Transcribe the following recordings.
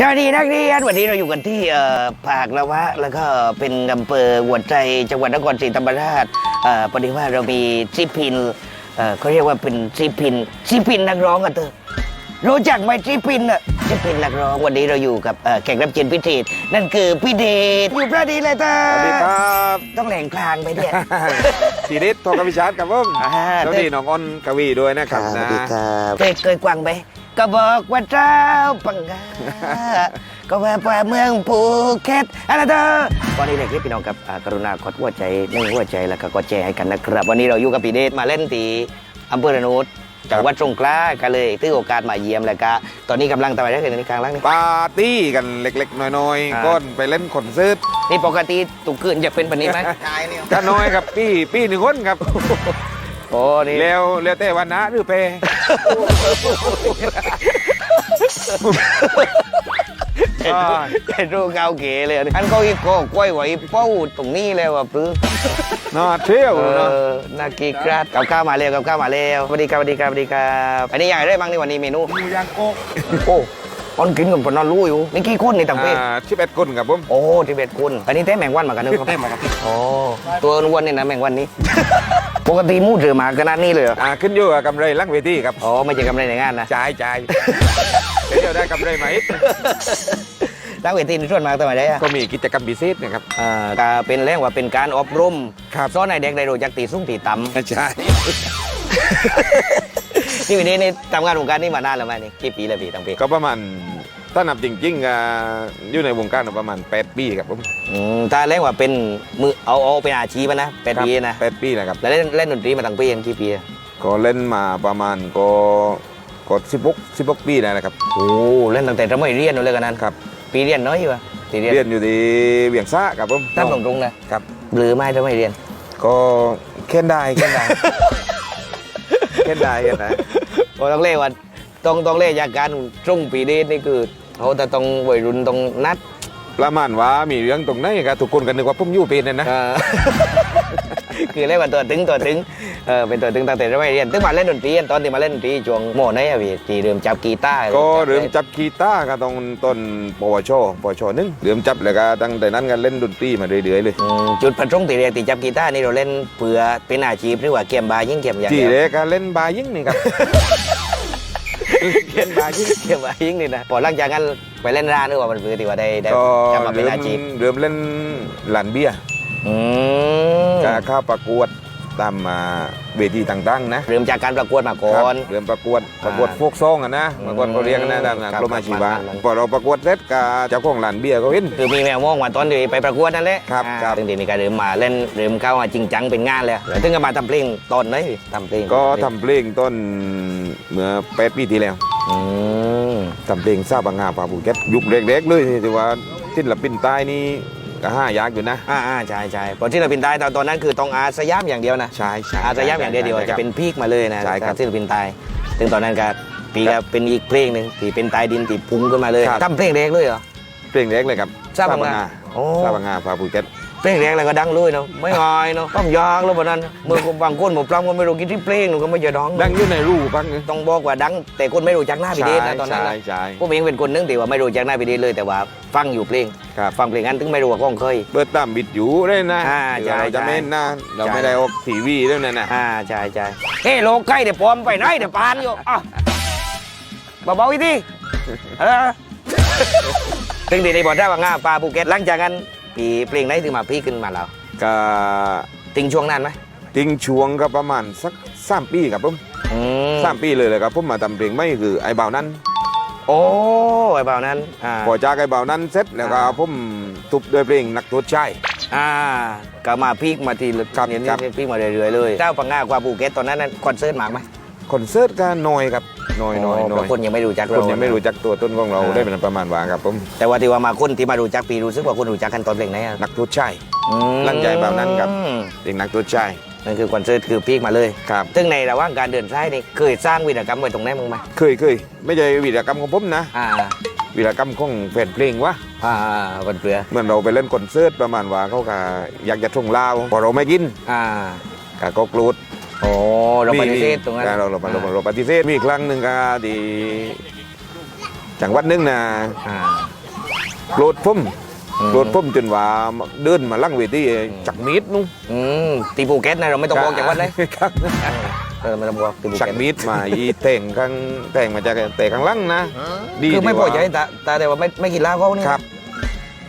สวัสดีนักเรียนวันนี้เราอยู่กันที่เอ่อภาคละวะ แล้วก็เป็นอำเภอหัวใจจังหวัดนครศรีธรรมราชเอ่อพอดีว่าเรามีซิพินเอ่อเขาเรียกว่าเป็นซิพินซิพินนักร้องกันเถอะรู้จักไหมซิพินอะซิพินนักร้องวันนี้เราอยู่กับเอ่อแขกรับเชิญพิเศษนั่นคือพี่เดชอยู่พระดีเลยเธอสวัสดีครับต้องแหล่งกลางไปเนี่ยทีนิดโทรกับพิชาร์กับผมอ่าแล้วนี่น้องอ้นกวีด้วยนะครับนะเคยเคยกวางไหม ก็บอกว่าเจ้าปังกาก็ว่าป่าเมืองภูเก็ตอะไรเด้อวันนี้เลยคลิปพี่น้องครับอ่ากรุณากดหัวใจหนึ่งหัวใจแล้วก็กดแชร์ให้กันนะครับ วันนี้เราอยู่กับพี่เดชมาเล่นตีอำเภอระโนดจังหวัดสงขลาก็เลยถือโอกาสมาเยี่ยมแล้วก็ตอนนี้กำลังทำอะไรกันในกลางล่างนี่ ปาร์ตี้กันเล็กๆ น้อยอ่าๆก้นไปเล่นคอนเสิร์ตนี่ปกติตุกคืนจะเป็นแบบนี้ไหม ก็น้อยครับ พี่พี่หนึ่งคนครับ โอ้นี่แล้วแล้วแต่วันนะหรือเปอ่าเป็นรูปเงาเก๋เลยอันก็อีกโก้กล้วยไว้เป้าตรงนี้เลยว่ะปื้อ น่าเที่ยวเอเนาะอนากีกราดกับข้าวมาเร็วกับข้าวมาเร็วสวัสดีครับสวัสดีครับสวัสดีครับ อันนี้อย่างไรบ้างในวันนี้เมนู หมูย่างโกกโอ้ ออนกินกับปนอนรู้อยู่นี่กี่คนในต่างประเทศอ่าชิบเอ็ดคนครับผมโอ้ที่เบ็ดคนอันนี้แต้แมงวันมากันนึกครับได้มาครับโอ้ตัวอ้วนๆนี่นะแมงวันนี้ ปกติมูดเถือหมาขนาดนี้เลยเหรออ่าขึ้นอยู่กับกำไรลังเวทีครับอ๋อไม่ใช่กำไรในงานนะจ่ายจ่ายเดี๋ยวได้กำไรไหมตั้งเวทีในส่วนมาทำไมได้อะก็มีกิจกรรมพิเศษนะครับอ่าก็เป็นเรื่องว่าเป็นการอบรมครับสอนให้เด็กได้รู้จักตีสูงตีต่ำใช่ นี่วันนี้นี่ทำงานวงการนี่มานานแล้วไหมนี่กี่ปีแล้วพี่ตั้งปีก็ประมาณถ้านับจริงๆอ่าอยู่ในวงการประมาณ 8 ปีครับผมอืมถ้าเล่นว่าเป็นมือเอาเอาเป็นอาชีพอะนะแปดปีนะแปดปีนะครับแล้วเล่นเล่นดนตรีมาตั้งปียังกี่ปีอะก็เล่นมาประมาณก็ก็สิบหกสิบหกปีได้นะครับโอ้เล่นตั้งแต่สมัยเรียนเลยกันนั้นครับ ปีเรียนน้อยอยู่ปะปีเรียนเรียนอยู่ที่เวียงซ่าครับผมตั้งตรงๆนะครับหรือไม่สมัยเรียน ก็เค้นได้เค้นได้ เค้นได้เค้นได้โอ้ต้องเล่นว่าต้องต้องเล่นจากการตรงปีเรียนนี่คือเขาแต่ต้องวัยรุ่นต้องนัดประมาณว่ามีเรื่องตรงไหนครับทุกคนกันนึกว่าผมอยู่เป็นนะนะเออคือเล่นว่าตัวตึงตัวตึง เออเป็นตัวตึงตั้งแต่สมัยเรียนตึงมาเล่นดนตรีตอนที่มาเล่นดนตรีช่วงโม่ไหนอะพี่ที่เริ่มจับกีตาร์ก็เริ่มจับกีตาร์ก็ตรงต้นปวชปวชหนึงเริ่มจับแล้วก็ตั้งแต่นั้นก็เล่นดนตรีมาเรื่อยๆเลยอืมจุดประสงค์ที่เรียนที่จับกีตาร์นี่เราเล่นเพื่อเป็นอาชีพหรือว่าเกมบาร์ยิ่งเกมอย่างที่เดียวแรกก็เล่นบายิ่งนี่ครับเล่นบายิ่งเกมบาร์ยิ่งนี่นะพอหลังจากนั้นไปเล่นร้านหรือว่ามันเพื่อที่ว่าได้ได้ก็จะมาเป็นเริ่มอาชีพเริ่มเล่นหลานเบียร์อืมการเข้าประกวด ตามมาเวทีต่างๆนะเริ่มจากการประกวดมาก่คอรับนเริ่มประกวดประกวดโฟกซองอะนะอืมเมื่อก่อนเขาเรียกกันนะตามหลังครับกรมอาชีวะมันพอเราประกวดเสร็จกับเจ้าของหลานเบียร์ก็เห็นคือมีแมวมองมาตอนที่ไปประกวดนั่นแหละครับอ่าครับถึงทีนี้ก็เริ่มมาเล่นเริ่มเข้ามาจริงจังเป็นงานแล้วแล้วถึงก็มาทำเพลงตอนไหนทำเพลงก็ทำเพลงต้นเมื่อแปดปีที่แล้วอืมทำเพลงซาบังงาปาบูเก็ตยุคเล็กๆเลยที่ว่าศิลปินใต้นี่ ก็ห้ายากอยู่นะ อ่าอ่าใช่ใช่พอที่เราเป็นตายตอนตอนนั้นคือต้องอาสยามอย่างเดียวนะใช่ใช่อาสยามอย่างเดียวเดียวใช่จะครับเป็นพีคมาเลยนะใช่ครับศิลปินตายถึงตอนนั้นก็ปีก็เป็นอีกเพลงหนึ่งที่เป็นตายดินที่พุ่งขึ้นมาเลยครับทำเพลงแรกเลยเหรอเพลงแรกเลยครับซาบังงาโอ้ซาบังงาปาบูเก็ต เพลงแรกแล้วก็ดังเลยเนาะไม่งอยเนาะต้องยากแล้ววันนั้นมือคนบางคนผมปล้ำก็ไม่รู้กินที่เพลงหนูก็ไม่จะดังดังอยู่ในรูปังนึงต้องบอกว่าดัง แต่คนไม่รู้จักหน้าพี่เดชนะตอนนั้นใช่นะใช่ผมเองเป็นคนนึงที่ว่าไม่รู้จักหน้าพี่เดชเลยแต่ว่าฟังอยู่เพลงครับ ฟังเพลงนั้นถึงไม่รู้ว่าก้องเคย เปิดตามบิดอยู่เลยนะอ่าใช่เราจะใช่ไม่นะเราใช่ไม่ได้ออกทีวีด้วยนะนะอ่าใช่ใช่เฮ้โลกใกล้เดี๋ยวปลอมไปไหนเดี๋ยวปานอยู่อะเบาๆอีกทีเออถึงดีในบอดได้ว่าง่าปลาภูเก็ตหลังจากนั้น ปีเพลงไหนถึงมาพี่ขึ้นมาแล้วก็ติงช่วงนั้นไหมทิ้งช่วงก็ประมาณสักสามปีครับผมอืมสามปีเลยเลยครับผมมาทำเพลงไม่คือไอ้เบานั้นโอ้ไอ้เบานั้นอ่าพอจากไอ้เบานั้นเสร็จแล้วก็อ่าผมทุบด้วยเพลงนักโทษชาย อ่าก็มาพีกมาทีละครับเนี่ยครับเนี่ยพีกมาเรื่อยๆเลยเจ้าปังง่ากว่าภูเก็ตตอนนั้นนั้นคอนเสิร์ตมากไหม คอนเสิร์ตก็น้อยครับน้อยน้อยน้อยเพราะคนยังไม่รู้จักคเรานยังไม่รู้จักตัวต้นของเราอ่าได้เป็นประมาณว่าครับผมแต่ว่าที่ว่ามาคนที่มารู้จักปีรู้สึกว่าคนรู้จักกันตอนเพลงไหนอะนักโทษชายอืมหลังจากแบบนั้นครับเพลงนักโทษชายนั่นคือคอนเสิร์ตคือพีกมาเลยครับซึ่งในระหว่างการเดินสายนี่เคยสร้างวีรกรรมไว้ตรงไหนมั้งไหมเคยเคยไม่ใช่วีรกรรมของผมนะอ่าวีรกรรมของแฟนเพลงวะอ่าวันเปลือเหมือนเราไปเล่นคอนเสิร์ตประมาณว่าเขาก็อยากจะท่งลาวพอเราไม่กินอ่าก็ก็กรูด โอ้เราปฏิเสธตรงนั้นเราเราเราเราเราปฏิเสธมีครั้งหนึ่งก็ที่จังหวัดหนึงนะอ่า โกรธพุ่มอืม โกรธพุ่มจนว่าเดินมาลั่งเวทีจักมีดนุ่งอืมตีภูเก็ตนะเราไม่ต้องบอกจังหวัดเลยครับเออไม่ต้องบอกตีภูจักเก็ตมีดมาอีแต่งข้างแต่งมาจากแต่ข้างหล่างนะดีคือไม่ดีพอว่าใจแต่แต่แต่ว่าไม่ไม่กินเหล้าเขานี่ครับ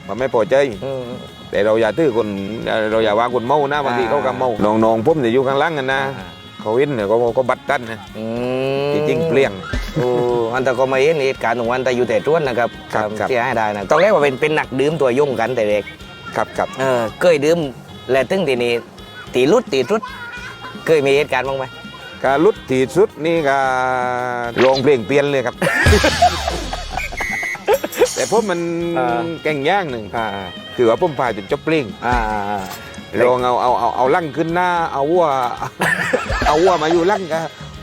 มันไม่พอใจอืม แต่เราอย่าตื้อคนเราอย่าว่าคนเมานะบางทีอ่าเขาก็เมาน้องๆพุ่มเนี่ยอยู่ข้างหล่างกันนะอ่าเขาเห็นเนี่ยเขาก็บัดกันนะอืจมริงๆเปลี่ยงโอ้อันแต่ก็มาเห็นเหตุการณ์ของวันแต่อยู่แต่ต้วนนะครับครับครับที่ให้ได้นะต้องเรียกว่าเป็นเป็นหนักดื่มตัวยุ่งกันแต่เด็กครับครับเออเคยดื่มและตึงทีนี้ตีรุดตีรุดเคยมีเหตุการณ์บ้างไหมการลุดที่สุดนี่ก็ร้องเพลงเปลี่ยนเลยครับ แต่ผมมันอ่า แก่งย่างหนึ่งอ่าคือว่าผมพาจนจบเพลงอ่าอ่าอ่าลองเอาเอาเอาเอาลั่งขึ้นหน้า เอาวัว เอาวัวมาอยู่ลั่งก็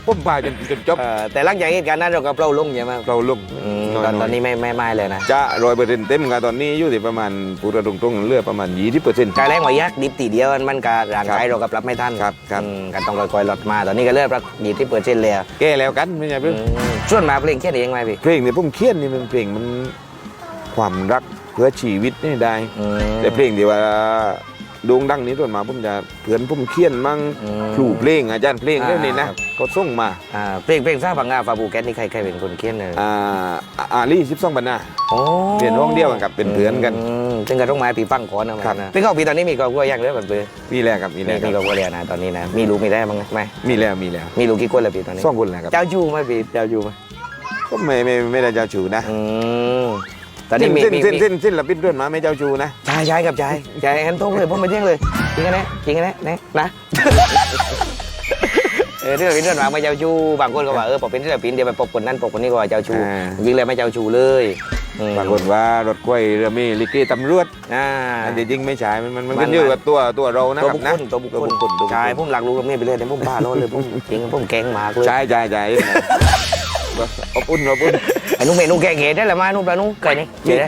ผมพาจนจนจบเออแต่หลังจากเหตุการณ์นั้นเราก็เปล่าลงใช่ไหมเราลงอืมน้อยตอนๆตอนนี้ไม่ไม่ไม่เลยนะจะรอยเปอร์เซ็นต์เต็มกันตอนนี้อยู่ที่ประมาณพูดตรงๆเลือประมาณยี่สิบเปอร์เซ็นต์ การแรงหวายักดิบตีเดียวมันก็ร่างครับกายเราก็ปรับไม่ทันครับครับ อืมก็ต้องค่อยๆลดมา ตอนนี้ก็เริ่มปรับยี่ที่เปิดเช่นเลยอะแก้แล้วกันไม่ใช่เพื่อน อืมส่วนมาเพลงแค่นี้เองไหมพี่ เพลงเนี่ยผมเขียนนี่มันเพลงมัน ความรักเพื่อชีวิตนี่ได้อืมแต่เพลงที่ว่าโด่งดังนี้ส่วนมาผมจะเพื่อนผมเขียนมั่งอืมครูเพลงอาจารย์เพลงอ่าเรื่องนี้นะเขาส่งมาอ่าเพลงเพลงซาบังงาฟาบูแกนนี่ใครใครเป็นคนเขียนเลยอ่าอาลี่สิบสองบรรณาโอ้เรียนห้องเดียวกันกับเป็นเพื่อนกันมซึ่งก็ต้องมาปีฟังก่อนนะครับนะพี่เข้าปีตอนนี้มีครอบครัวยังเด้อแบบเบอร์มีแล้วครับมีมีแล้วคมีครรัอบบครัวแล้วนะตอนนี้นะมีลูกมีได้บ้างไหมไม่มีแล้วมีแล้วมีลูกกี่คนแล้วพี่ตอนนี้สองคนแล้วครับเจ้าชู้ไหมพี่เจ้าชู้ไหมก็ไม่ไม่ไม่ได้เจ้าชูนะอืม ตอนนี้มีเส้นมีเส้นมีเส้นเส้นละปิดด้วยมาไม่เจ้าชูนะ ใช่ใช่กับใช่ใช่แอนโต้เลยผมไปเที่ยงเลยจริงกันแน่จริงกันแน่แน่นะเออที่เราเป็นเรื่องราวไม่เจ้าชู้บางคนก็ว่าเออพอเป็นศิลปินเดี๋ยวไปพบคนนั้นพบคนนี้ก็ว่าเจ้าชู้อ่า จริงๆเลยไม่เจ้าชู้เลยอืมบางคนว่ารถกล้วยเรือมีลิเกตำรวจอ่าอันที่จริงไม่ใช่มันมันมันมัน ขึ้นอยู่กับตัวตัวเรานะตัวครับบุคนะคลตัวบุคคลตัวบุคคลตัวบุคคลใช่ผมหลักรู้ตรงนี้ไปเลยแต่ผมบ้าโลดเลยผมจริงผมแกล้งหมากเลยใช่ใช่ใช่ อบอุ่นอบอุ่นไอ้นุ่มเมนูแกงเห็ดได้ละมานุ่มปลานุ่มไก่นี่เจ๋ได้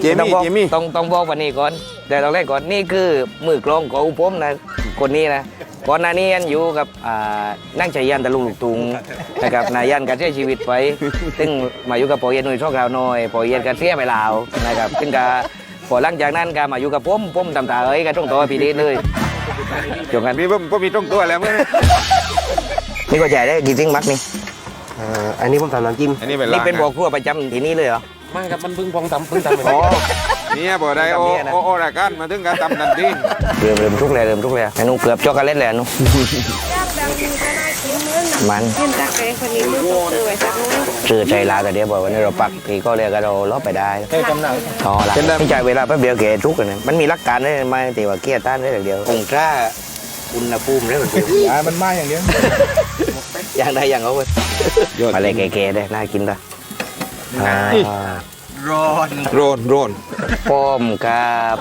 เจมี่ต้องบอกเจมี่ต้องต้องบอกวันนี้ก่อน แต่ตอนแรกก่อนนี่คือมือกลองของผมนะคนนี้นะก่อนหน้านี้ยันอยู่กับอ่านั่งใจยันตะลุงลูกตุงนะครับนายยันการเสียชีวิตไปซึ่งมาอยู่กับปอเย็นหนุ่ยโชคราวน้อยปอเย็นการเสียไปลาวนะครับซึ่งก็พอหลังจากนั้นก็มาอยู่กับผมผมตำตาเอ้ยก็ต้องตัวพี่ดีเลยจบกันมีผมผมมีตรงตัวแล้วมั้ยนี่ก็ใจได้กี่ซิงมักนี่ อ่าอันนี้ผมทำน้ำจิ้มอันนี้เป็นนี่ลางเป็นบ่อครัวประจำที่นี่เลยเหรอไม่ครับมันเพิ่งพองทำเพิ่งทำไปอ๋อเนี่ยบอกได้โอแบบนี้นะโอโอรายการมาถึงการตำนันทีเริ่มเริ่มทุกเลยเริ่มทุกเลยไอ้นุ่งเกือบช็อกโกแลตเลยอะนุ่งย่างดังดีก็น่ากินเหมือนมันเห็นตาแกงคนนี้มือต้องซื้อไว้สักน้อยชื่อใจลาแต่เดียวบอกวันนี้เราปักทีก็เรียกกันเราล้อไปได้เคยกำเนิดอ๋อละไม่ใช่เวลาแป๊บเดียวแกทุกข์กันนะมันมีหลักการได้ไหมแต่ว่าเกียร์ต้านได้อย่างเดียวองศาอุณหภูมิได้แบบเดียวอ่ามันมาอย่างเดียว อย่างใดอย่างเอาไปยอดมาเลยแก่ๆได้น่ากินละอ่าร้อนโรนโรนป้อมครับ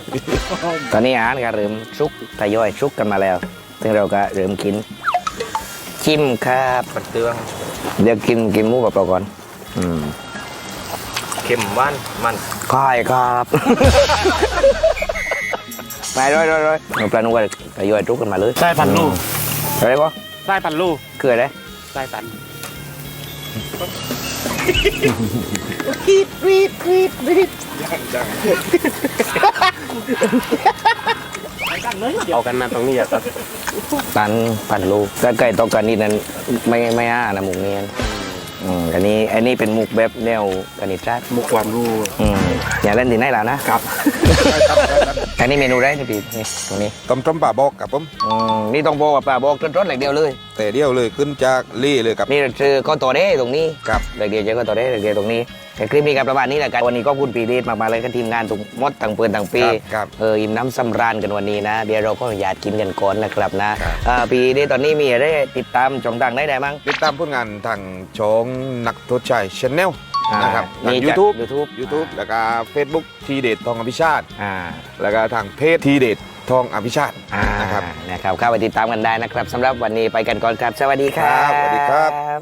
ตอนนี้อาหารก็เริ่มชุกทยอยชุกกันมาแล้ว ซึ่งเราก็เริ่มกินชิมครับปัดเตืองเดี๋ยวกินกินหมูกับเราก่อน อืมเค็มหวานมันใช่ครับไปร้อยร้อยร้อยหนูปลาหนูก็ทยอยทุกกันมาเลยไส้พันลูกอะไรก็ไส้พันลูกคืออะไร ไส้พันเอากันมาตรงนี้อะครับตันพันลูกถ้าไก่ตอกกันนี่นั้นไม่ไม่อ้านะหมูเนียนอืมอันนี้อันนี้เป็นมุกแบบแนวกนิษฐ์มุกความรู้อืมอย่าเล่นที่ไหนแล้วนะครับ อันนี้เมนูได้นี่พี่นี่ตรงนี้ต้มต้มป่าบอกกับผมอืมนี่ต้องบอกว่าปลาบอกรสๆเหล็กเดียวเลย แต่เดียวเลยขึ้นจากลี่เลยกับนี่คือก้อนตัวเด้ตรงนี้ครับเหล็กเดียวเจอก้อนตัวเด้เหล็กเดียวตรงนี้แต่คลิปนี้กับประมาณนี้แหละกันวันนี้ก็คุณปีเดชมากๆเลยกับทีมงานทุกมดต่างเปืนต่างปีครับครับเอออิ่มน้ำสำราญกันวันนี้นะเดี๋ยวเราก็อยากกินกันก่อนนะครับนะครับอ่าปีนี้ตอนนี้มีอะไรติดตามช่องทางได้ไหนมั้งติดตามผลงานทางช่องนักโทษชายชาแนลอ่า นนะครับทางมียูจากทูบ YouTube ยูทูบแล้วก็เฟซบุ๊กทีเด็ดทองอภิชาติอ่าแล้วก็ทางเพจทีเด็ดทองอภิชาติอ่านะครับนะครับเข้าไปติดตามกันได้นะครับสำหรับวันนี้ไปกันก่อนครับ สวัสดีครับครับสวัสดีครับ